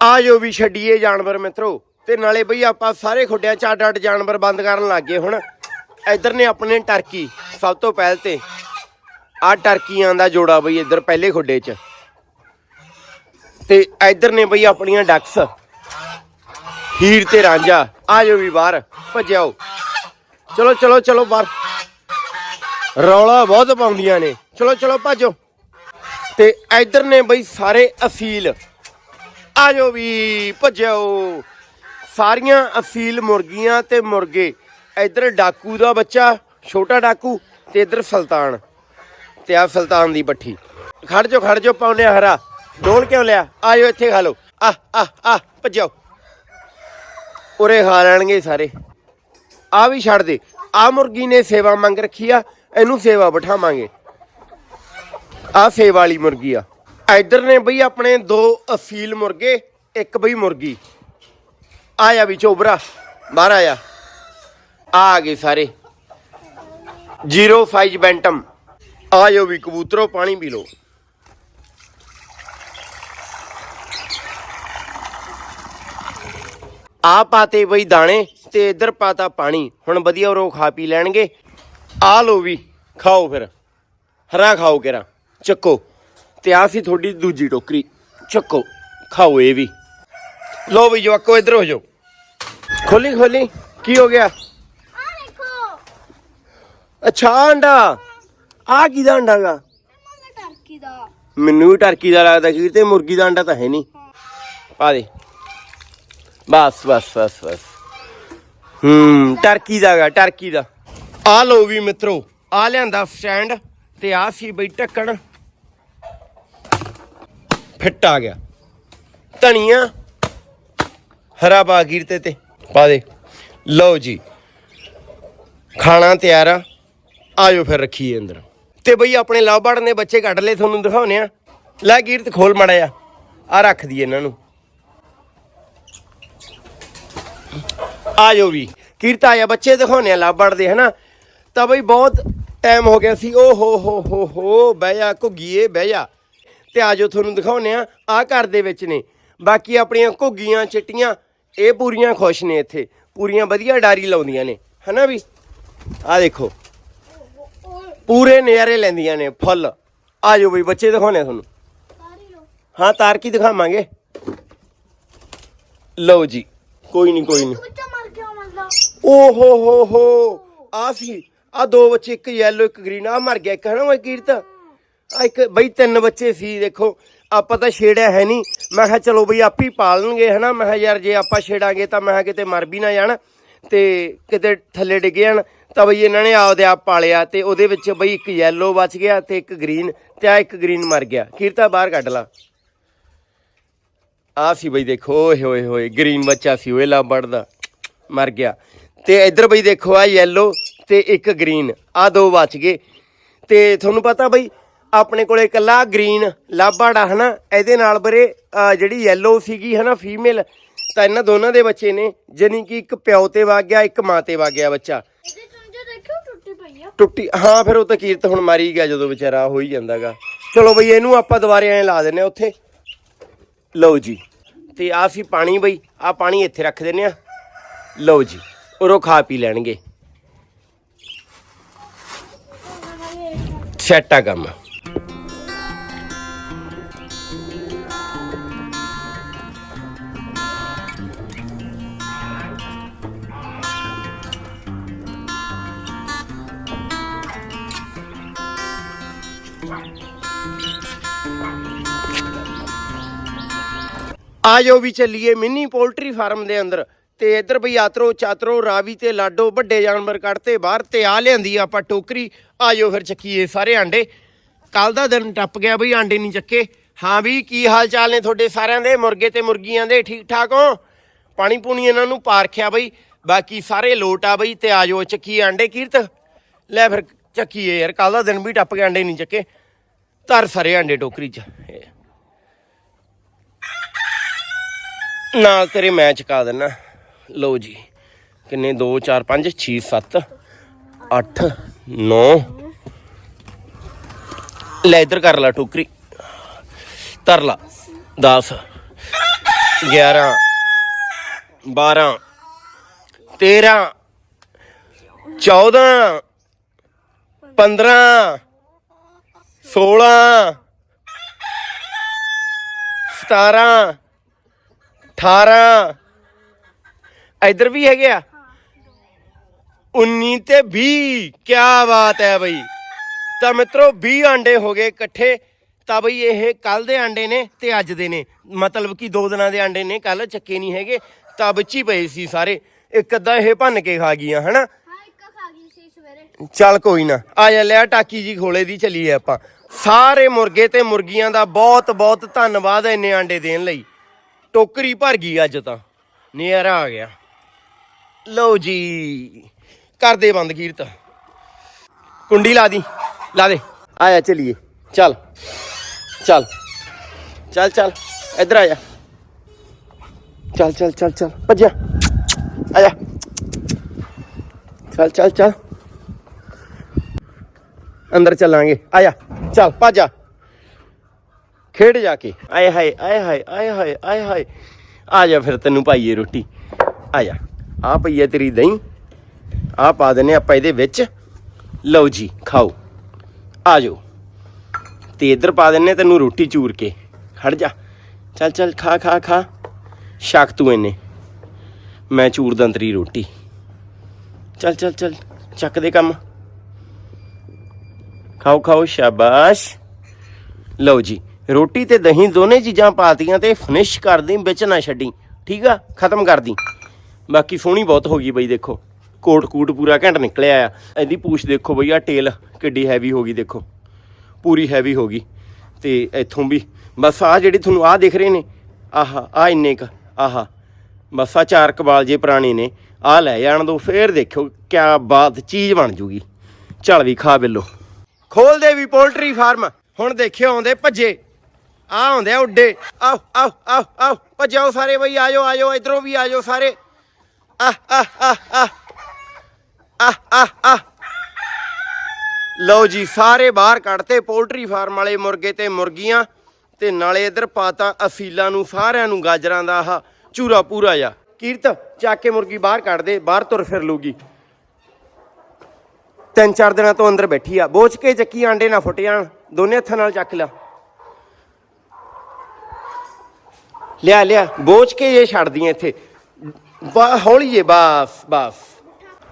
ਆ ਜੋ ਵੀ ਛੱਡੀਏ ਜਾਨਵਰ ਮਿੱਤਰੋ। ਤੇ ਨਾਲੇ ਬਈ ਆਪਾਂ ਸਾਰੇ ਖੁੱਡਿਆਂ ਚ ਅੱਡ ਅੱਡ ਜਾਨਵਰ ਬੰਦ ਕਰਨ ਲੱਗੇ ਹੁਣ। ਇੱਧਰ ਨੇ ਆਪਣੇ ਟਰਕੀ, ਸਭ ਤੋਂ ਪਹਿਲ ਤੇ। ਆ ਟਰਕੀਆਂ ਦਾ ਜੋੜਾ ਬਈ ਇੱਧਰ ਪਹਿਲੇ ਖੁੱਡੇ 'ਚ। ਤੇ ਇੱਧਰ ਨੇ ਬਈ ਆਪਣੀਆਂ ਡਕਸ। ਹੀਰ ਤੇ ਰਾਂਝਾ ਆ ਜਾਓ ਵੀ ਬਾਹਰ ਭੱਜਿਓ ਚਲੋ ਚਲੋ ਚਲੋ ਬਾਹਰ। ਰੌਲਾ ਬਹੁਤ ਪਾਉਂਦੀਆਂ ਨੇ। ਚਲੋ ਚਲੋ, ਭੱਜੋ। ਤੇ ਇੱਧਰ ਨੇ ਬਈ ਸਾਰੇ ਅਸੀਲ। ਆ ਜਾਓ ਵੀ ਭੱਜਿਓ। ਸਾਰੀਆਂ ਅਸੀਲ ਮੁਰਗੀਆਂ ਤੇ ਮੁਰਗੇ, ਇਧਰ ਡਾਕੂ ਦਾ ਬੱਚਾ, ਛੋਟਾ ਡਾਕੂ ਤੇ ਇਧਰ ਸੁਲਤਾਨ। ਤੇ ਆ ਸੁਲਤਾਨ ਦੀ ਪੱਠੀ। ਖੜ ਜੋ ਖੜ ਜੋ ਪਾਉਨੇ ਹਰਾ। ਡੋਲ ਕਿਉਂ ਲਿਆ? ਆਇਓ ਇੱਥੇ ਖਾ ਲਓ। ਆ ਆ ਆ ਭੱਜੋ ਉਰੇ ਖਾ ਲੈਣਗੇ ਸਾਰੇ। ਆ ਵੀ ਛੱਡ ਦੇ। ਆ ਮੁਰਗੀ ਨੇ ਸੇਵਾ ਮੰਗ ਰੱਖੀ ਆ, ਇਹਨੂੰ ਸੇਵਾ ਬਿਠਾਵਾਂਗੇ। ਆ ਸੇਵਾ ਵਾਲੀ ਮੁਰਗੀ ਆ। ਇੱਧਰ ਨੇ ਬਈ ਆਪਣੇ ਦੋ ਅਸੀਲ ਮੁਰਗੇ, ਇੱਕ ਬਈ ਮੁਰਗੀ। ਆਇਆ ਵੀ ਚੋਬਰਾ, ਬਾਹਰ ਆਇਆ ਆ ਗਏ ਸਾਰੇ। 05 ਬੈਂਟਮ। ਆਇਓ ਵੀ ਕਬੂਤਰੋ, ਪਾਣੀ ਪੀ ਲਓ। ਆ ਪਾਤੇ ਬਈ ਦਾਣੇ ਤੇ ਇੱਧਰ ਪਾਤਾ ਪਾਣੀ। ਹੁਣ ਵਧੀਆ ਰੋ ਖਾ ਪੀ ਲੈਣਗੇ। ਆ ਲੋ ਵੀ ਖਾਓ ਫਿਰ। ਹਰਾ ਖਾਓ ਕਿਰਾ ਚੱਕੋ। ਤੇ ਆ ਸੀ ਤੁਹਾਡੀ ਦੂਜੀ ਟੋਕਰੀ। ਚੱਕੋ ਖਾਓ ਇਹ ਵੀ। ਲੋ ਵੀ ਜਵਾਕੋ ਇੱਧਰ ਹੋ ਜਾਓ। ਖੋਲੀ ਖੋਲੀ ਕੀ ਹੋ ਗਿਆ? ਅੱਛਾ ਅੰਡਾ। ਆ ਕੀ ਦਾ ਅੰਡਾ ਗਾ? ਮੰਗਾ ਟਰਕੀ ਦਾ। ਮੈਨੂੰ ਵੀ ਟਰਕੀ ਦਾ ਲੱਗਦਾ ਕਿ ਤੇ ਮੁਰਗੀ ਦਾ ਅੰਡਾ ਤਾਂ ਹੈ ਨਹੀਂ। ਪਾ ਦੇ। ਬਸ ਬਸ ਬਸ ਬਸ। ਹੂੰ ਟਰਕੀ ਦਾ ਗਾ ਟਰਕੀ ਦਾ। ਆ ਲੋ ਵੀ ਮਿੱਤਰੋ ਆ ਲਿਆਂਦਾ ਸਟੈਂਡ ਤੇ ਆ ਸੀ ਬਈ ਢੱਕਣ। ਫਿੱਟ ਆ ਗਿਆ। ਧਨੀਆ ਹਰਾ ਪਾ ਤੇ ਤੇ ਪਾ ਦੇ। ਲਓ ਜੀ, ਖਾਣਾ ਤਿਆਰ ਆ। ਆਜੋ ਫਿਰ ਰੱਖੀਏ ਅੰਦਰ। ਤੇ ਬਈ ਆਪਣੇ ਲਵਬੜ ਨੇ ਬੱਚੇ ਕੱਢ ਲਏ, ਤੁਹਾਨੂੰ ਦਿਖਾਉਨੇ ਆ। ਲੈ ਕੀਰਤ ਖੋਲ ਮੜਾ ਆ ਆ ਰੱਖ ਦਈਏ ਇਹਨਾਂ ਨੂੰ। ਆਜੋ ਵੀ। ਕੀਰਤ ਆਇਆ, ਬੱਚੇ ਦਿਖਾਉਨੇ ਆ ਲਵਬੜ ਦੇ, ਹਨਾ? ਤਾਂ ਬਈ ਬਹੁਤ ਟਾਈਮ ਹੋ ਗਿਆ ਸੀ। ਓ ਹੋ ਹੋ ਹੋ ਹੋ, ਬਹਿ ਜਾ, ਘੁੱਗੀਏ, ਬਹਿ ਜਾ। ਤੇ ਆਜੋ ਤੁਹਾਨੂੰ ਦਿਖਾਉਨੇ ਆ ਆ ਘਰ ਦੇ ਵਿੱਚ ਨੇ। ਬਾਕੀ ਆਪਣੀਆਂ ਘੁੱਗੀਆਂ ਚਿੱਟੀਆਂ ਇਹ ਪੂਰੀਆਂ ਖੁਸ਼ ਨੇ ਇੱਥੇ। ਪੂਰੀਆਂ ਵਧੀਆ ਡਾਰੀ ਲਾਉਂਦੀਆਂ ਨੇ। ਹਨਾ ਵੀ? ਆ ਦੇਖੋ। ਪੂਰੇ ਨਜ਼ਾਰੇ ਲੈਂਦੀਆਂ ਨੇ ਫੁੱਲ। ਆਜੋ ਬਈ ਬੱਚੇ ਦਿਖਾਉਣੇ ਆ ਤੁਹਾਨੂੰ। ਹਾਂ ਤਾਰ ਕੀ ਦਿਖਾਵਾਂਗੇ? ਲਓ ਜੀ। ਕੋਈ ਨਹੀਂ ਕੋਈ ਨਹੀਂ ਬੱਚਾ ਮਰ ਗਿਆ ਮਤਲਬ ਓ ਹੋ ਹੋ ਹੋ। ਆ ਸੀ। ਆ ਦੋ ਬੱਚੇ ਇੱਕ ਯੈਲੋ ਇੱਕ ਗ੍ਰੀਨ ਆ ਮਰ ਗਿਆ ਇੱਕ ਹਨਾ ਉਹ ਕੀਰਤ? ਆ ਇੱਕ ਬਈ ਤਿੰਨ ਬੱਚੇ ਸੀ, ਦੇਖੋ, ਆਪਾਂ ਤਾਂ ਛੇੜਿਆ ਹੈ ਨਹੀਂ। ਮੈਂ ਕਿਹਾ, ਚਲੋ ਬਈ, ਆਪ ਹੀ ਪਾਲਣਗੇ, ਹਨਾ? ਮੈਂ ਕਿਹਾ, ਯਾਰ, ਜੇ ਆਪਾਂ ਛੇੜਾਂਗੇ ਤਾਂ ਮੈਂ ਕਿਹਾ ਕਿਤੇ ਮਰ ਵੀ ਨਾ ਜਾਣ ਤੇ ਕਿਤੇ ਥੱਲੇ ਡਿੱਗ ਜਾਣ। ਤਾਂ ਬਈ ਇਹਨਾਂ ਨੇ ਆਪਦੇ ਆਪ ਪਾਲਿਆ ਤੇ ਉਹਦੇ ਵਿੱਚ ਬਈ ਇੱਕ ਯੈਲੋ ਬਚ ਗਿਆ ਤੇ ਇੱਕ ਗ੍ਰੀਨ ਤੇ ਆ ਇੱਕ ਗ੍ਰੀਨ ਮਰ ਗਿਆ। ਕੀਰਤਾ ਬਾਹਰ ਕੱਢ ਲਾ। ਆ ਸੀ ਬਈ, ਦੇਖੋ, ਓਏ ਹੋਏ ਹੋਏ ਗ੍ਰੀਨ ਬੱਚਾ ਸੀ ਉਹ ਲਾਂਬੜ ਦਾ ਮਰ ਗਿਆ। ਤੇ ਇੱਧਰ ਬਈ, ਦੇਖੋ ਆ ਯੈਲੋ ਤੇ ਇੱਕ ਗ੍ਰੀਨ ਆ ਦੋ ਬਚ ਗਏ। ਤੇ ਤੁਹਾਨੂੰ ਪਤਾ ਬਈ ਆਪਣੇ ਕੋਲੇ ਇਕੱਲਾ ਗ੍ਰੀਨ ਲਾਂਬੜ ਆ ਹਨਾ ਇਹਦੇ ਨਾਲ ਬਰੇ ਜਿਹੜੀ ਯੈਲੋ ਸੀਗੀ ਹਨਾ ਫੀਮੇਲ ਤਾਂ ਇਹਨਾਂ ਦੋਨਾਂ ਦੇ ਬੱਚੇ ਨੇ ਜਾਣੀ ਕਿ ਇੱਕ ਪਿਓ ਤੇ ਵਗ ਗਿਆ ਇੱਕ ਮਾਂ ਤੇ ਵਗ ਗਿਆ ਬੱਚਾ ਟੁੱਟੀ ਹਾਂ ਫਿਰ ਉਹ ਤਾਂ ਕੀਰਤ ਹੁਣ ਮਾਰੀ ਗਿਆ ਜਦੋਂ ਵਿਚਾਰਾ ਹੋ ਹੀ ਜਾਂਦਾਗਾ। ਚਲੋ ਬਈ ਇਹਨੂੰ ਆਪਾਂ ਦੁਬਾਰੇ ਐਂ ਲਾ ਦਿੰਨੇ ਉੱਥੇ। ਲਓ ਜੀ ਤੇ ਆ ਸੀ ਪਾਣੀ ਬਈ ਆ ਪਾਣੀ ਇੱਥੇ ਰੱਖ ਦਿੰਨੇ ਆ। ਲਓ ਜੀ ਉਰੋਂ ਖਾ ਪੀ ਲੈਣਗੇ। ਆ ਕੰਮ। ਆ ਜਾਓ ਵੀ ਚੱਲੀਏ ਮਿੰਨੀ ਪੋਲਟਰੀ ਫਾਰਮ ਦੇ ਅੰਦਰ। ਤੇ ਇੱਧਰ ਬਈ ਆਤਰੋ, ਚਾਤਰੋ, ਰਾਵੀ ਤੇ ਲਾਡੋ, ਵੱਡੇ ਜਾਨਵਰ ਕੱਢਤੇ ਬਾਹਰ ਤੇ ਆ ਲਿਆਂਦੀ ਆਪਾਂ ਟੋਕਰੀ। ਆ ਜਾਓ ਫਿਰ ਚੱਕੀਏ ਸਾਰੇ ਆਂਡੇ। ਕੱਲ ਦਾ ਦਿਨ ਟੱਪ ਗਿਆ ਬਈ, ਆਂਡੇ ਨਹੀਂ ਚੱਕੇ। ਹਾਂ ਵੀ ਕੀ ਹਾਲ ਚਾਲ ਨੇ ਤੁਹਾਡੇ ਸਾਰਿਆਂ ਦੇ? ਮੁਰਗੇ ਤੇ ਮੁਰਗੀਆਂ ਦੇ ਠੀਕ ਠਾਕ ਹੋ? ਪਾਣੀ ਪੂਣੀ ਇਹਨਾਂ ਨੂੰ ਪਾਰਖਿਆ ਬਈ। ਬਾਕੀ ਸਾਰੇ ਲੋਟ ਆ ਬਈ ਤੇ ਆ ਜਾਓ ਚੱਕੀਏ ਆਂਡੇ। ਕੀਰਤ, ਲੈ ਫਿਰ ਚੱਕੀਏ ਯਾਰ ਕੱਲ ਦਾ ਦਿਨ ਵੀ ਟੱਪ ਗਿਆ, ਆਂਡੇ ਨਹੀਂ ਚੱਕੇ। ਧਰ ਸਾਰੇ ਆਂਡੇ ਟੋਕਰੀ 'ਚ ਇਹ। ਨਾਲ ਤੇਰੇ ਮੈਂ ਚਕਾ ਦਿੰਨਾ। ਲਓ ਜੀ, ਕਿੰਨੇ? 2 4 5 6 7 8 9 ਲੈ, ਇੱਧਰ ਕਰ ਲਾ ਟੋਕਰੀ ਧਰ ਲਾ। 10 11 12 13 14 15 16 17 18 ਇਧਰ ਵੀ ਹੈਗੇ ਆ। 19 ਤੇ 20 ਕੀ ਬਾਤ ਹੈ ਬਈ। ਤਾਂ ਮਿੱਤਰੋ 20 ਆਂਡੇ ਹੋ ਗਏ ਇਕੱਠੇ। ਤਾਂ ਬਈ ਇਹ ਕੱਲ ਦੇ ਆਂਡੇ ਨੇ ਤੇ ਅੱਜ ਦੇ ਨੇ। ਮਤਲਬ ਕਿ ਦੋ ਦਿਨਾਂ ਦੇ ਆਂਡੇ ਨੇ ਕੱਲ ਚੱਕੇ ਨਹੀਂ ਹੈਗੇ। ਤਾਂ ਹੀ ਪਏ ਸੀ ਸਾਰੇ। ਇੱਕ ਅੱਧਾ ਇਹ ਭੰਨ ਕੇ ਖਾ ਗਈਆਂ ਹਨਾ? ਚੱਲ ਕੋਈ ਨਾ। ਆ ਜਾ ਲਿਆ ਟਾਕੀ ਜੀ ਖੋਲੇ ਦੀ ਚੱਲੀਏ ਆਪਾਂ। ਸਾਰੇ ਮੁਰਗੇ ਤੇ ਮੁਰਗੀਆਂ ਦਾ ਬਹੁਤ ਬਹੁਤ ਧੰਨਵਾਦ ਇੰਨੇ ਆਂਡੇ ਦੇਣ ਲਈ। ਟੋਕਰੀ ਭਰ ਗਈ ਅੱਜ ਤਾਂ। ਨਜ਼ਾਰਾ ਆ ਗਿਆ। ਲਓ ਜੀ ਕਰਦੇ ਬੰਦ ਕੀਰਤ ਕੁੰਡੀ ਲਾ ਦੀ, ਲਾ ਦੇ। ਆਇਆ, ਚਲੀਏ। ਚੱਲ। ਚੱਲ। ਚੱਲ ਚੱਲ। ਇੱਧਰ ਆ ਜਾ। ਚੱਲ ਚੱਲ ਚੱਲ ਚੱਲ। ਭੱਜਿਆ। ਆ ਜਾ। ਚੱਲ ਚੱਲ ਚੱਲ। ਅੰਦਰ ਚੱਲਾਂਗੇ। ਆ ਜਾ। ਚੱਲ, ਭੱਜ ਖੇਡ ਜਾ ਕੇ। ਆਏ ਹਾਏ ਆਏ ਹਾਏ ਆਏ ਹਾਏ ਆਏ ਹਾਏ। ਆ ਜਾ ਫਿਰ ਤੈਨੂੰ ਪਾਈਏ ਰੋਟੀ। ਆ ਜਾ। ਆ ਪਈਏ ਤੇਰੀ ਦਹੀਂ। ਆ ਪਾ ਦਿੰਨੇ ਆਪਾਂ ਇਹਦੇ ਵਿੱਚ। ਲਓ ਜੀ, ਖਾਓ। ਆ ਜਾਓ। ਤੇ ਇੱਧਰ ਪਾ ਦਿੰਨੇ ਤੈਨੂੰ ਰੋਟੀ ਚੂਰ ਕੇ। ਖੜ ਜਾ। ਚੱਲ ਚੱਲ, ਖਾ ਖਾ ਖਾ। ਸ਼ੱਕ ਤੂੰ ਇਹਨੇ। ਮੈਂ ਚੂਰ ਤੇਰੀ ਰੋਟੀ। ਚੱਲ ਚੱਲ ਚੱਲ। ਚੱਕ ਦੇ ਕੰਮ। ਖਾਓ ਖਾਓ, ਸ਼ਾਬਾਸ਼। ਲਓ ਜੀ। ਰੋਟੀ ਤੇ ਦਹੀਂ ਦੋਨੇ ਚੀਜ਼ਾਂ ਪਾਤੀਆਂ ਤੇ ਫਿਨਿਸ਼ ਕਰ ਦੀ ਵਿੱਚ ਨਾ ਛੱਡੀ। ਠੀਕ ਆ? ਖਤਮ ਕਰ ਦੀ ਬਾਕੀ ਸੋਹਣੀ ਬਹੁਤ ਹੋ ਗਈ ਬਈ, ਦੇਖੋ। ਕੋਟ ਕੂਟ ਪੂਰਾ ਘੰਟ ਨਿਕਲਿਆ ਆ। ਇਹਦੀ ਪੂਛ ਦੇਖੋ ਬਈ ਆ ਟੇਲ ਕਿੱਡੀ ਹੈਵੀ ਹੋ ਗਈ, ਦੇਖੋ। ਪੂਰੀ ਹੈਵੀ ਹੋ ਗਈ। ਤੇ ਇੱਥੋਂ ਵੀ ਬਸ ਆ ਜਿਹੜੀ ਤੁਹਾਨੂੰ ਆ ਦਿਖ ਰਹੇ ਨੇ, ਆਹਾ ਆ ਇੰਨੇ ਕ, ਆਹਾ। ਬਸ ਆ ਚਾਰ ਕਬਾਲ ਜੇ ਪੁਰਾਣੇ ਨੇ ਆ ਲੈ ਜਾਣ ਦੋ, ਫੇਰ ਦੇਖਿਓ ਕਿਆ ਬਾਤ ਚੀਜ਼ ਬਣ ਜੂਗੀ। ਚੱਲ ਵੀ ਖਾ ਬਿੱਲੋ। ਖੋਲਦੇ ਵੀ ਪੋਲਟਰੀ ਫਾਰਮ ਹੁਣ ਦੇਖਿਓ ਆਉਂਦੇ ਭੱਜੇ। ਆ ਆਉਂਦੇ ਆ ਉੱਡੇ। ਆਓ ਆਓ ਆਓ ਆਓ। ਭੱਜੋ ਸਾਰੇ ਬਈ, ਆਜੋ ਆਜੋ, ਇਧਰੋਂ ਵੀ ਆਜੋ ਸਾਰੇ। ਆ ਆ ਆ ਆ ਆ ਆ ਲਓ ਜੀ, ਸਾਰੇ ਬਾਹਰ ਕੱਢਤੇ, ਪੋਲਟਰੀ ਫਾਰਮ ਵਾਲੇ ਮੁਰਗੇ ਤੇ ਮੁਰਗੀਆਂ। ਤੇ ਨਾਲੇ ਇਧਰ ਪਾਤਾ ਅਸੀਲਾਂ ਨੂੰ, ਸਾਰਿਆਂ ਨੂੰ ਗਾਜਰਾਂ ਦਾ, ਆਹ ਚੂਰਾ ਪੂਰਾ ਜਾ ਕੀਰਤ, ਚੱਕ ਕੇ ਮੁਰਗੀ ਬਾਹਰ ਕੱਢ ਦੇ, ਬਾਹਰ ਤੁਰ ਫਿਰ ਲੂਗੀ ਤਿੰਨ ਚਾਰ ਦਿਨਾਂ ਤੋਂ ਅੰਦਰ ਬੈਠੀ ਆ। ਬੋਚ ਕੇ ਚੱਕੀ ਆਂਡੇ ਨਾ ਫੁੱਟ ਜਾਣ, ਦੋਨੇ ਹੱਥਾਂ ਨਾਲ ਚੱਕ ਲਾ ਲਿਆ ਲਿਆ ਬੋਝ ਕੇ ਇਹ ਛੱਡਦੀਆਂ ਇੱਥੇ। ਬਾ- ਹੌਲੀ ਜੇ, ਬਸ ਬਸ।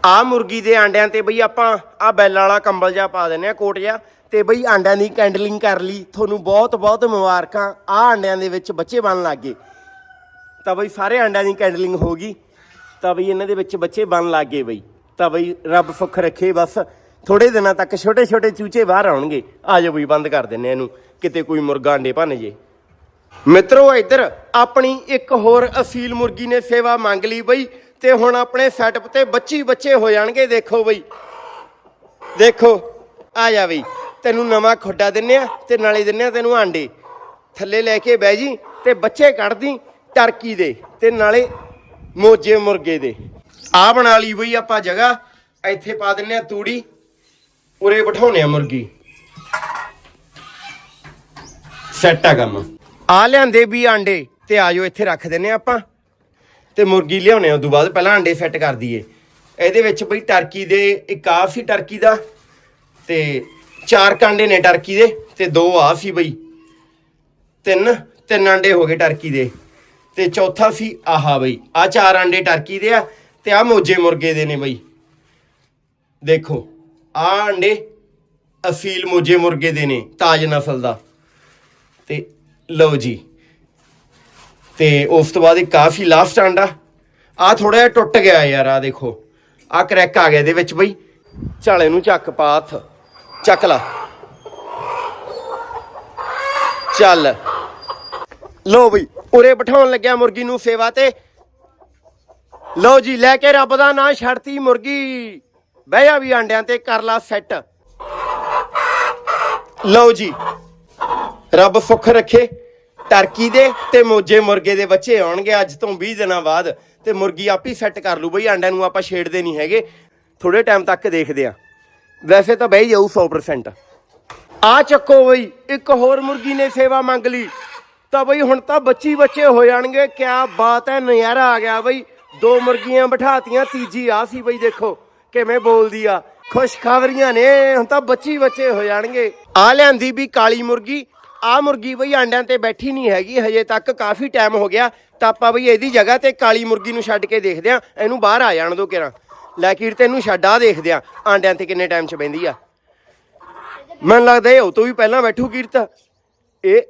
ਆ ਮੁਰਗੀ ਦੇ ਆਂਡਿਆਂ ਤੇ ਬਈ ਆਪਾਂ ਆ ਬੈਲ ਵਾਲਾ ਕੰਬਲ ਜਿਹਾ ਪਾ ਦਿੰਨੇ ਆ, ਕੋਟ ਜਿਹਾ, ਤੇ ਬਈ ਆਂਡਿਆਂ ਦੀ ਕੈਂਡਲਿੰਗ ਕਰ ਲਈ। ਤੁਹਾਨੂੰ ਬਹੁਤ ਬਹੁਤ ਮੁਬਾਰਕਾਂ। ਆ ਆਂਡਿਆਂ ਦੇ ਵਿੱਚ ਬੱਚੇ ਬਣਨ ਲੱਗ ਗਏ। ਤਾਂ ਬਈ ਸਾਰੇ ਆਂਡਿਆਂ ਦੀ ਕੈਂਡਲਿੰਗ ਹੋ ਗਈ। ਤਾਂ ਬਈ ਇਹਨਾਂ ਦੇ ਵਿੱਚ ਬੱਚੇ ਬਣਨ ਲੱਗ ਗਏ ਬਈ। ਤਾਂ ਬਈ ਰੱਬ ਸੁੱਖ ਰੱਖੇ, ਬਸ। ਥੋੜੇ ਦਿਨਾਂ ਤੱਕ ਛੋਟੇ ਛੋਟੇ ਚੂਚੇ ਬਾਹਰ ਆਉਣਗੇ। ਆ ਜਾਓ ਬਈ, ਬੰਦ ਕਰ ਦਿੰਨੇ ਆ ਇਹਨੂੰ। ਕਿਤੇ ਕੋਈ ਮੁਰਗਾ ਆਂਡੇ ਭੰਨ ਜੇ। ਮਿੱਤਰੋ, ਇੱਧਰ ਆਪਣੀ ਇੱਕ ਹੋਰ ਅਸੀਲ ਮੁਰਗੀ ਨੇ ਸੇਵਾ ਮੰਗ ਲਈ ਬਈ, ਤੇ ਹੁਣ ਆਪਣੇ ਸੈਟਅਪ ਤੇ ਬੱਚੀ ਬੱਚੇ ਹੋ ਜਾਣਗੇ, ਦੇਖੋ ਬਈ। ਦੇਖੋ, ਆ ਜਾ ਬਈ। ਤੈਨੂੰ ਨਵਾਂ ਖੁੱਡਾ ਦਿੰਨੇ ਆ, ਤੇ ਨਾਲੇ ਦਿੰਨੇ ਆ ਤੈਨੂੰ ਆਂਡੇ। ਥੱਲੇ ਲੈ ਕੇ ਬਹਿ ਜੀ, ਤੇ ਬੱਚੇ ਕੱਢਦੀ ਟਰਕੀ ਦੇ, ਤੇ ਨਾਲੇ ਮੋਜੇ ਮੁਰਗੇ ਦੇ। ਆ ਬਣਾ ਲਈ ਬਈ ਆਪਾਂ ਜਗ੍ਹਾ। ਇੱਥੇ ਪਾ ਦਿੰਨੇ ਆ ਤੂੜੀ। ਉਰੇ ਬਿਠਾਉਨੇ ਆ ਮੁਰਗੀ। ਸੈੱਟ ਆ ਕੰਮ। ਆ ਲਿਆਂਦੇ ਵੀ ਆਂਡੇ ਤੇ ਆਜੋ ਇੱਥੇ ਰੱਖ ਦਿੰਨੇ ਆ ਆਪਾਂ। ਤੇ ਮੁਰਗੀ ਲਿਆਉਣੇ ਉਦੋਂ ਬਾਅਦ ਪਹਿਲਾਂ ਆਂਡੇ ਸੈੱਟ ਕਰ ਦਈਏ। ਇਹਦੇ ਵਿੱਚ ਬਈ ਟਰਕੀ ਦੇ, ਇੱਕ ਆ ਸੀ ਟਰਕੀ ਦਾ, ਤੇ ਚਾਰ ਕਾਂਡੇ ਨੇ ਟਰਕੀ ਦੇ, ਤੇ ਦੋ ਆ ਸੀ ਬਈ। ਤਿੰਨ ਤਿੰਨ ਆਂਡੇ ਹੋ ਗਏ ਟਰਕੀ ਦੇ। ਤੇ ਚੌਥਾ ਸੀ ਆਹਾ ਬਈ। ਆ ਚਾਰ ਆਂਡੇ ਟਰਕੀ ਦੇ ਆ, ਤੇ ਆ ਮੋਜੇ ਮੁਰਗੇ ਦੇ ਨੇ ਬਈ। ਦੇਖੋ ਆ ਆਂਡੇ ਅਸੀਲ ਮੋਜੇ ਮੁਰਗੇ ਦੇ ਨੇ, ਤਾਜ ਨਸਲ ਦਾ। ਤੇ ਲਓ ਜੀ। ਤੇ ਉਸ ਤੋਂ ਬਾਅਦ ਇਹ ਕਾਫੀ ਲਾਸਟ ਆਂਡਾ ਆ। ਥੋੜਾ ਜਿਹਾ ਟੁੱਟ ਗਿਆ ਯਾਰ ਆ ਦੇਖੋ। ਆ ਕਰੈਕ ਆ ਗਿਆ ਇਹਦੇ ਵਿੱਚ ਬਈ। ਚੱਲ ਇਹਨੂੰ ਚੱਕ ਪਾ ਚੱਕ ਲਾ। ਚੱਲ। ਲੋ ਬਈ, ਉਰੇ ਬਿਠਾਉਣ ਲੱਗਿਆ ਮੁਰਗੀ ਨੂੰ ਸੇਵਾ ਤੇ। ਲਓ ਜੀ, ਲੈ ਕੇ ਰੱਬ ਦਾ ਨਾਂ ਛੱਡਤੀ ਮੁਰਗੀ। ਬਹਿ ਜਾ ਵੀ ਆਂਡਿਆਂ ਤੇ ਕਰ ਲਾ ਸੈੱਟ ਲਓ ਜੀ। ਰੱਬ ਸੁੱਖ ਰੱਖੇ। ਟਰਕੀ ਦੇ ਤੇ ਮੋਜੇ ਮੁਰਗੇ ਦੇ ਬੱਚੇ ਆਉਣਗੇ ਅੱਜ ਤੋਂ 20 ਦਿਨਾਂ ਬਾਅਦ। ਤੇ ਮੁਰਗੀ ਆਪੀ ਸੈੱਟ ਕਰ ਲੂ ਬਈ, ਆਂਡਿਆਂ ਨੂੰ ਆਪਾਂ ਛੇੜਦੇ ਨਹੀਂ ਹੈਗੇ। ਥੋੜੇ ਟਾਈਮ ਤੱਕ ਦੇਖਦੇ ਆ। ਵੈਸੇ ਤਾਂ ਬਈ ਜਾਊ 100% ਆ ਚੱਕੋ ਬਈ, ਇੱਕ ਹੋਰ ਮੁਰਗੀ ਨੇ ਸੇਵਾ ਮੰਗ ਲਈ। ਤਾਂ ਬਈ ਹੁਣ ਤਾਂ ਬੱਚੀ ਬੱਚੇ ਹੋ ਜਾਣਗੇ। ਕਿਆ ਬਾਤ ਹੈ, ਨਜ਼ਾਰਾ ਆ ਗਿਆ ਬਈ। ਦੋ ਮੁਰਗੀਆਂ ਬਿਠਾਤੀਆਂ, ਤੀਜੀ ਆ ਸੀ ਬਈ, ਦੇਖੋ ਕਿਵੇਂ ਬੋਲਦੀ ਆ। ਖੁਸ਼ਖਬਰੀਆਂ ਨੇ, ਹੁਣ ਤਾਂ ਬੱਚੀ ਬੱਚੇ ਹੋ ਜਾਣਗੇ। ਆ ਲਿਆਂਦੀ ਵੀ ਕਾਲੀ ਮੁਰਗੀ। ਆ ਮੁਰਗੀ ਬਈ ਆਂਡਿਆਂ ਤੇ ਬੈਠੀ ਨਹੀਂ ਹੈਗੀ, ਹਜੇ ਤੱਕ ਕਾਫੀ ਟਾਈਮ ਹੋ ਗਿਆ। ਤਾਂ ਆਪਾਂ ਬਈ ਇਹਦੀ ਜਗ੍ਹਾ ਤੇ ਕਾਲੀ ਮੁਰਗੀ ਨੂੰ ਛੱਡ ਕੇ ਦੇਖਦੇ ਆ। ਇਹਨੂੰ ਬਾਹਰ ਆ ਜਾਣ ਦੋ ਕਿਰਾਂ। ਲੈ ਕੀਰਤ ਇਹਨੂੰ ਛੱਡ, ਆ ਦੇਖਦੇ ਆ ਆਂਡਿਆਂ ਤੇ ਕਿੰਨੇ ਟਾਈਮ ਚ ਬੈੰਦੀ ਆ। ਮੈਨੂੰ ਲੱਗਦਾ ਇਹ ਉਹ ਤੋਂ ਵੀ ਪਹਿਲਾਂ ਬੈਠੂ ਕੀਰਤ। ਇਹ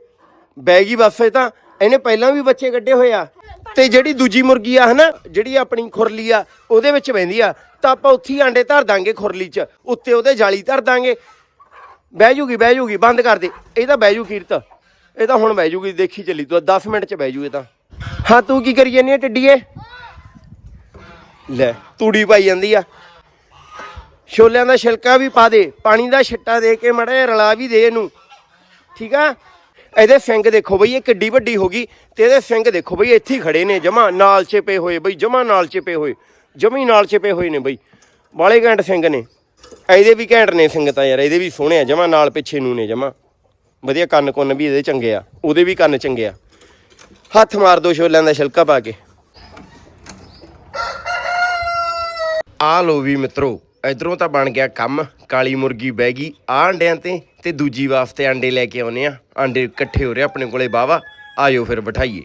ਬੈਗੀ ਬੱਸੇ ਤਾਂ। ਇਹਨੇ ਪਹਿਲਾਂ ਵੀ ਬੱਚੇ ਕੱਢੇ ਹੋਏ ਆ। ਤੇ ਜਿਹੜੀ ਦੂਜੀ ਮੁਰਗੀ ਆ ਹਨਾ, ਜਿਹੜੀ ਆਪਣੀ ਖੁਰਲੀ ਆ, ਉਹਦੇ ਵਿੱਚ ਬੈੰਦੀ ਆ। ਤਾਂ ਆਪਾਂ ਉੱਥੇ ਹੀ ਆਂਡੇ ਧਰ ਦਾਂਗੇ ਖੁਰਲੀ 'ਚ। ਉੱਤੇ ਉਹਦੇ ਜਾਲੀ ਧਰ ਦਾਂਗੇ। ਬਹਿ ਜੂਗੀ ਬਹਿ ਜੂਗੀ, ਬੰਦ ਕਰ ਦੇ। ਇਹ ਤਾਂ ਬਹਿ ਜੂ ਕੀਰਤ ਇਹ ਤਾਂ ਹੁਣ ਬਹਿ ਜੂਗੀ, ਦੇਖੀ ਚੱਲੀ ਤੂੰ 10 ਮਿੰਟ 'ਚ ਬਹਿ ਜੂ ਇਹ ਤਾਂ। ਹਾਂ, ਤੂੰ ਕੀ ਕਰੀ ਜਾਂਦੀ ਆ, ਟਿੱਡੀਏ? ਲੈ, ਤੂੜੀ ਪਾਈ ਜਾਂਦੀ ਆ। ਛੋਲਿਆਂ ਦਾ ਛਿਲਕਾ ਵੀ ਪਾ ਦੇ, ਪਾਣੀ ਦਾ ਛਿੱਟਾ ਦੇ ਕੇ ਮੜਾ ਰਲਾ ਵੀ ਦੇ ਇਹਨੂੰ। ਠੀਕ ਆ? ਇਹਦੇ ਸਿੰਘ ਦੇਖੋ ਬਈ, ਇਹ ਕਿੱਡੀ ਵੱਡੀ ਹੋ ਗਈ। ਤੇ ਇਹਦੇ ਸਿੰਘ ਦੇਖੋ ਬਈ, ਇੱਥੇ ਹੀ ਖੜੇ ਨੇ, ਜਮਾ ਨਾਲ ਚਿਪੇ ਹੋਏ ਬਈ, ਜਮਾ ਨਾਲ ਚਿਪੇ ਹੋਏ। ਜਮੀ ਨਾਲ ਚਿਪੇ ਹੋਏ ਨੇ ਬਈ। ਵਾਲੇ ਘੈਂਟ ਸਿੰਘ ਨੇ। ਇਹਦੇ ਵੀ ਘੈਂਟ ਨੇ ਸੰਗਤਾਂ ਯਾਰ, ਇਹਦੇ ਵੀ ਸੋਹਣੇ ਆ, ਜਮਾ ਨਾਲ ਪਿੱਛੇ ਨੂੰ ਨੇ ਜਮਾ। ਵਧੀਆ ਕੰਨ ਕੁੰਨ ਵੀ ਇਹਦੇ ਚੰਗੇ ਆ, ਉਹਦੇ ਵੀ ਕੰਨ ਚੰਗੇ ਆ। ਹੱਥ ਮਾਰ ਦੋ ਛੋਲਿਆਂ ਦਾ ਛਿਲਕਾ ਪਾ ਕੇ। ਆ ਲੋ ਵੀ ਮਿੱਤਰੋ, ਇਧਰੋਂ ਤਾਂ ਬਣ ਗਿਆ ਕੰਮ, ਕਾਲੀ ਮੁਰਗੀ ਬਹਿ ਗਈ ਆ ਅੰਡਿਆਂ ਤੇ ਤੇ ਦੂਜੀ ਵਾਸਤੇ ਅੰਡੇ ਲੈ ਕੇ ਆਉਨੇ ਆ। ਅੰਡੇ ਇਕੱਠੇ ਹੋ ਰਹੇ ਆਪਣੇ ਕੋਲੇ ਬਾਵਾ ਆਇਓ ਫਿਰ ਬਿਠਾਈਏ।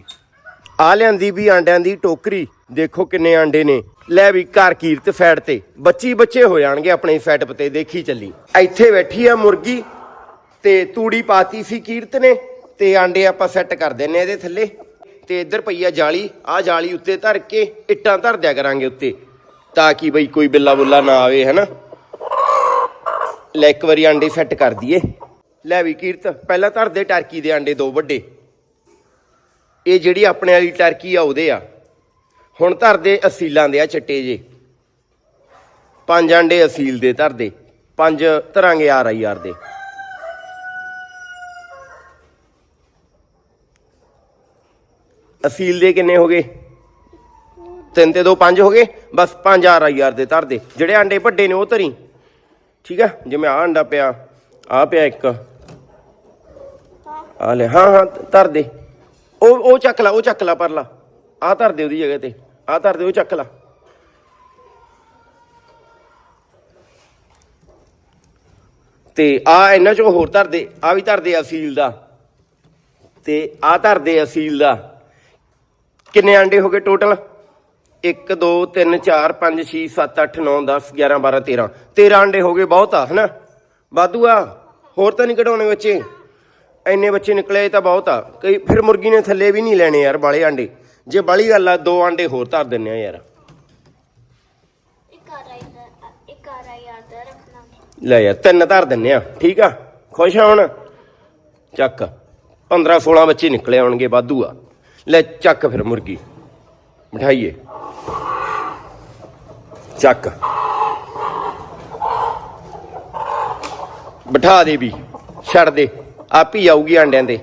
ਆ ਲਿਆਂਦੀ ਵੀ ਆਂਡਿਆਂ ਦੀ ਟੋਕਰੀ, ਦੇਖੋ ਕਿੰਨੇ ਆਂਡੇ ਨੇ। ਲੈ ਵੀ ਘਰ ਕੀਰਤ ਫੈਟ ਤੇ। ਬੱਚੀ ਬੱਚੇ ਹੋ ਜਾਣਗੇ ਆਪਣੇ ਸੈਟਅਪ ਤੇ ਦੇਖੀ ਚੱਲੀ। ਇੱਥੇ ਬੈਠੀ ਆ ਮੁਰਗੀ, ਤੇ ਤੂੜੀ ਪਾਤੀ ਸੀ ਕੀਰਤ ਨੇ ਤੇ ਆਂਡੇ ਆਪਾਂ ਸੈੱਟ ਕਰ ਦਿੰਨੇ ਆ ਇਹਦੇ ਥੱਲੇ। ਤੇ ਇੱਧਰ ਪਈ ਆ ਜਾਲੀ ਆ ਜਾਲੀ ਉੱਤੇ ਧਰ ਕੇ ਇੱਟਾਂ ਧਰ ਦਿਆ ਕਰਾਂਗੇ ਉੱਤੇ, ਤਾਂ ਕਿ ਬਈ ਕੋਈ ਬਿੱਲਾ ਬੁੱਲਾ ਨਾ ਆਵੇ, ਹੈਨਾ? ਲੈ ਇੱਕ ਵਾਰੀ ਆਂਡੇ ਸੈੱਟ ਕਰ ਦਈਏ। ਲੈ ਵੀ ਕੀਰਤ, ਪਹਿਲਾਂ ਧਰ ਦੇ ਟਰਕੀ ਦੇ ਆਂਡੇ ਦੋ ਵੱਡੇ। ਇਹ ਜਿਹੜੀ ਆਪਣੇ ਵਾਲੀ ਟਰਕੀ ਆ, ਉਹਦੇ ਆ। ਹੁਣ ਧਰਦੇ ਅਸੀਲਾਂ ਦੇ ਆ ਚਿੱਟੇ ਜੇ। ਪੰਜ ਆਂਡੇ ਅਸੀਲ ਦੇ ਧਰਦੇ, ਪੰਜ ਧਰਾਂਗੇ ਆਰ ਆਈ ਆਰ ਦੇ। ਅਸੀਲ ਦੇ ਕਿੰਨੇ ਹੋ ਗਏ? ਤਿੰਨ ਤੇ ਦੋ ਪੰਜ ਹੋ ਗਏ, ਬਸ ਪੰਜ ਆਰ ਆਈ ਆਰ ਦੇ ਧਰਦੇ। ਜਿਹੜੇ ਆਂਡੇ ਵੱਡੇ ਨੇ ਉਹ ਧਰੀ। ਠੀਕ ਆ? ਜਿਵੇਂ ਆ ਅੰਡਾ ਪਿਆ ਆ ਪਿਆ ਇੱਕ। ਆ ਲੈ, ਹਾਂ ਹਾਂ ਧਰ ਦੇ ਉਹ ਉਹ ਚੱਕ ਲਾ, ਉਹ ਚੱਕ ਲਾ, ਪਰਲਾ। ਆ ਧਰ ਦੇ ਉਹਦੀ ਜਗ੍ਹਾ ਤੇ। ਆ ਧਰ ਦੇ ਉਹ ਚੱਕ ਲਾ। ਤੇ ਆ ਇਹਨਾਂ ਚੋਂ ਹੋਰ ਧਰ ਦੇ, ਆ ਵੀ ਧਰ ਦੇ ਅਸੀਲ ਦਾ। ਤੇ ਆ ਧਰ ਦੇ ਅਸੀਲ ਦਾ। ਕਿੰਨੇ ਆਂਡੇ ਹੋ ਗਏ ਟੋਟਲ 1 2 3 4 5 6 7 8 9 10 11 12 13 13 ਆਂਡੇ ਹੋ ਗਏ ਬਹੁਤ ਆ, ਹਨਾ? ਵਾਧੂ ਆ। ਹੋਰ ਤਾਂ ਨਹੀਂ ਕਢਾਉਣੇ ਬੱਚੇ। ਇੰਨੇ ਬੱਚੇ ਨਿਕਲੇ ਤਾਂ ਬਹੁਤ ਆ। ਕਈ ਫਿਰ ਮੁਰਗੀ ਨੇ ਥੱਲੇ ਵੀ ਨਹੀਂ ਲੈਣੇ ਯਾਰ ਬਾਲੇ ਆਂਡੇ। ਜੇ ਬਾਲੀ ਗੱਲ ਆ ਦੋ ਆਂਡੇ ਹੋਰ ਧਰ ਦਿੰਨੇ ਆ ਯਾਰ। ਇੱਕ ਆ ਰਹੀ ਇੱਕ ਆ ਰਹੀ ਯਾਦ ਰੱਖਣਾ। ਲੈ ਯਾਰ ਤਿੰਨ ਧਰ ਦਿੰਨੇ ਆ ਠੀਕ ਆ? ਖੁਸ਼ ਆ ਹੁਣ? ਚੱਕ 15 16 ਬੱਚੇ ਨਿਕਲੇ ਆਉਣਗੇ ਵਾਧੂ ਆ। ਲੈ ਚੱਕ ਫਿਰ ਮੁਰਗੀ ਬਿਠਾਈਏ। ਚੱਕ। ਬਿਠਾ ਦੇ ਵੀ ਛੱਡ ਦੇ ਆਪ ਹੀ ਆਊਗੀ ਆਂਡਿਆਂ ਦੇ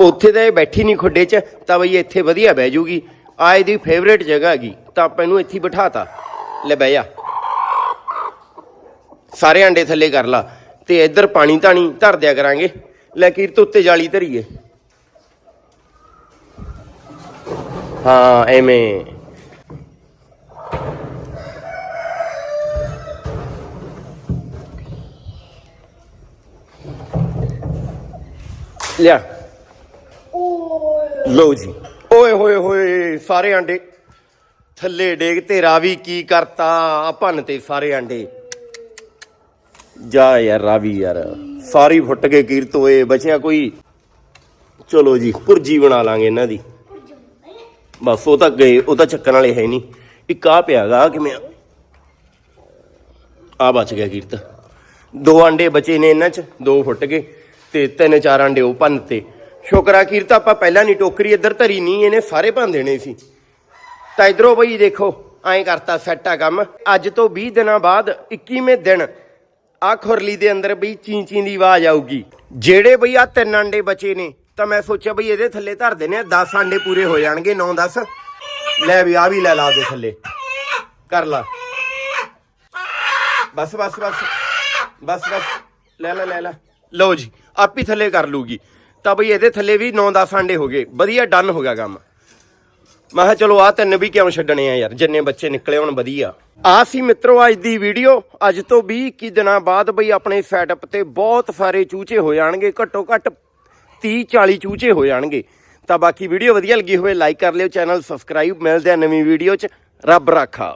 ਉੱਥੇ ਤਾਂ ਇਹ ਬੈਠੀ ਨਹੀਂ ਖੁੱਡੇ 'ਚ, ਤਾਂ ਬਈ ਇੱਥੇ ਵਧੀਆ ਬਹਿ ਜੂਗੀ। ਆ ਇਹਦੀ ਫੇਵਰੇਟ ਜਗ੍ਹਾ ਹੈਗੀ, ਤਾਂ ਆਪਾਂ ਇਹਨੂੰ ਇੱਥੇ ਹੀ ਬਿਠਾਤਾ। ਲੈ ਬਹਿ ਜਾ। ਸਾਰੇ ਆਂਡੇ ਥੱਲੇ ਕਰ ਲਾ। ਤੇ ਇੱਧਰ ਪਾਣੀ ਧਾਣੀ ਧਰ ਦਿਆ ਕਰਾਂਗੇ। ਲੈ ਕੀਰਤ ਉੱਤੇ ਜਾਲੀ ਧਰੀਏ। ਹਾਂ, ਐਵੇਂ। ਲਿਆ। ਲਓ ਜੀ। ਓਏ ਹੋਏ ਹੋਏ ਸਾਰੇ ਆਂਡੇ। ਥੱਲੇ ਡੇਗ ਤੇ ਰਾਵੀ ਕੀ ਕਰਤਾ? ਆ ਭੰਨ ਤੇ ਸਾਰੇ ਆਂਡੇ। ਜਾ ਯਾਰ ਰਾਵੀ ਯਾਰ, ਸਾਰੀ ਫੁੱਟ ਕੇ ਕੀਰਤ ਹੋਏ, ਬਚਿਆ ਕੋਈ। ਚਲੋ ਜੀ ਪੁਰਜੀ ਬਣਾ ਲਾਂਗੇ ਇਹਨਾਂ ਦੀ। ਬਸ ਉਹ ਤਾਂ ਗਏ ਉਹ ਤਾਂ ਚੱਕਣ ਵਾਲੇ ਹੈ ਨਹੀਂ। ਇੱਕ ਆ ਪਿਆਗਾ ਆ ਕਿਵੇਂ ਆ? ਬਚ ਗਿਆ ਕੀਰਤ। ਦੋ ਆਂਡੇ ਬਚੇ ਨੇ ਇਹਨਾਂ ਚ, ਦੋ ਫੁੱਟ ਗਏ ਤੇ ਤਿੰਨ ਚਾਰ ਆਂਡੇ ਉਹ ਭੰਨ ਤੇ। ਸ਼ੁਕਰ ਆ ਕੀਰਤ, ਆਪਾਂ ਪਹਿਲਾਂ ਨਹੀਂ ਟੋਕਰੀ, ਇੱਧਰ ਧਰੀ ਨਹੀਂ ਇਹਨੇ ਸਾਰੇ ਭੰਨ ਦੇਣੇ ਸੀ। ਤਾਂ ਇਧਰੋਂ ਬਈ ਦੇਖੋ, ਐਂ ਕਰਤਾ ਸੈੱਟ ਆ ਕੰਮ। ਅੱਜ ਤੋਂ 20 ਦਿਨਾਂ ਬਾਅਦ 21ਵੇਂ ਦਿਨ ਆ ਖੁਰਲੀ ਦੇ ਅੰਦਰ ਬਈ ਚੀਂ ਚੀਂ ਦੀ ਆਵਾਜ਼ ਆਊਗੀ। ਜਿਹੜੇ ਬਈ ਆ ਤਿੰਨ ਆਂਡੇ ਬਚੇ ਨੇ, ਤਾਂ ਮੈਂ ਸੋਚਿਆ ਬਈ ਇਹਦੇ ਥੱਲੇ ਧਰ ਦੇਣੇ ਆ 10 ਆਂਡੇ ਪੂਰੇ ਹੋ ਜਾਣਗੇ 9 10 ਲੈ ਵੀ ਆ ਵੀ ਲੈ ਲਾ ਦੇ ਥੱਲੇ। ਕਰ ਲਾ। ਬਸ ਬਸ ਬਸ। ਬਸ ਬਸ। ਲੈ ਲੈ ਲੈ ਲੈ। ਲਓ ਜੀ, ਆਪ ਹੀ ਥੱਲੇ ਕਰ ਲੂਗੀ। ਤਾਂ ਬਈ ਇਹਦੇ ਥੱਲੇ ਵੀ 9-10 ਆਂਡੇ ਹੋ ਗਏ। ਵਧੀਆ ਡਨ ਹੋ ਗਿਆ ਕੰਮ। ਮੈਂ ਕਿਹਾ ਚਲੋ ਆ ਤਿੰਨ ਵੀ ਕਿਉਂ ਛੱਡਣੇ ਆ ਯਾਰ? ਜਿੰਨੇ ਬੱਚੇ ਨਿਕਲੇ ਹੁਣ ਵਧੀਆ। ਆ ਸੀ ਮਿੱਤਰੋ ਅੱਜ ਦੀ ਵੀਡੀਓ। ਅੱਜ ਤੋਂ 20 21 ਦਿਨਾਂ ਬਾਅਦ ਬਈ ਆਪਣੇ ਸੈਟਅਪ ਤੇ ਬਹੁਤ ਸਾਰੇ ਚੂਚੇ ਹੋ ਜਾਣਗੇ। ਘੱਟੋ ਘੱਟ 30 40 ਚੂਚੇ ਹੋ ਜਾਣਗੇ। ਤਾਂ ਬਾਕੀ ਵੀਡੀਓ ਵਧੀਆ ਲੱਗੀ ਹੋਵੇ ਲਾਈਕ ਕਰ ਲਿਓ, ਚੈਨਲ ਸਬਸਕ੍ਰਾਈਬ ਮਿਲਦੇ ਆ ਨਵੀਂ ਵੀਡੀਓ 'ਚ। ਰੱਬ ਰਾਖਾ।